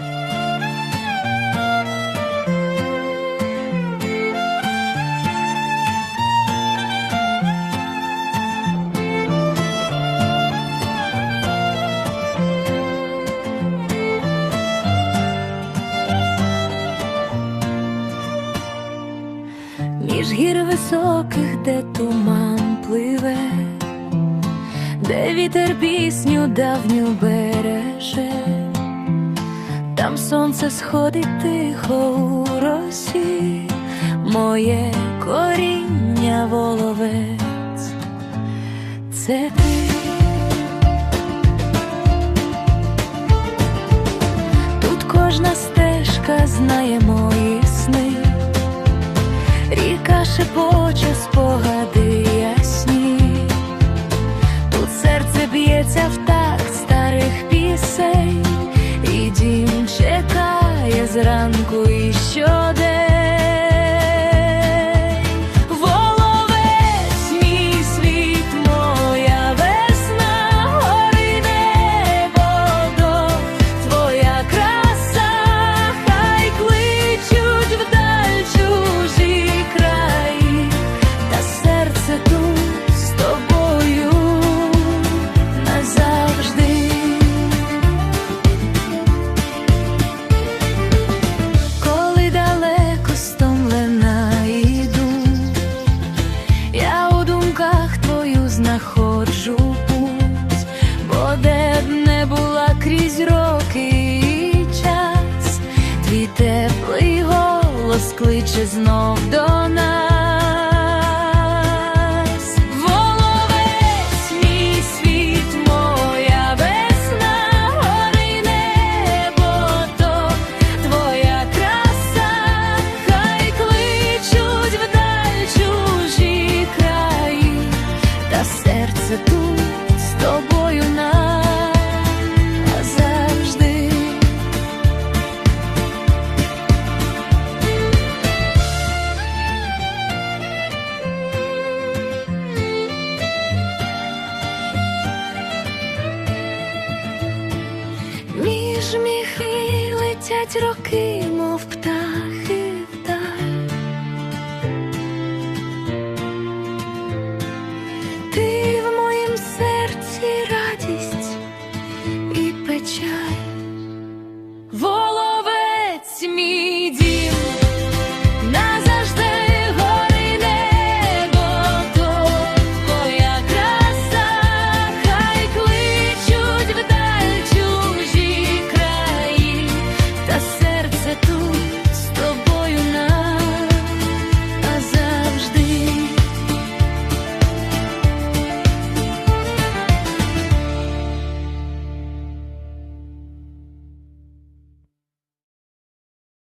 Між гір високих, де туман пливе, де вітер пісню давню береже, там сонце сходить тихо у росі, моє коріння воловець, це ти. Тут кожна стежка знає мої сни. Ріка шепоче спогади ясні, тут серце б'ється в такт зранку і щодень. Голос знов до нас. Воловець, мій моя весна, небо, то твоя краса, хай кличуть вдаль чужі краї, та серце тут Між міхи летять роки, мов птах.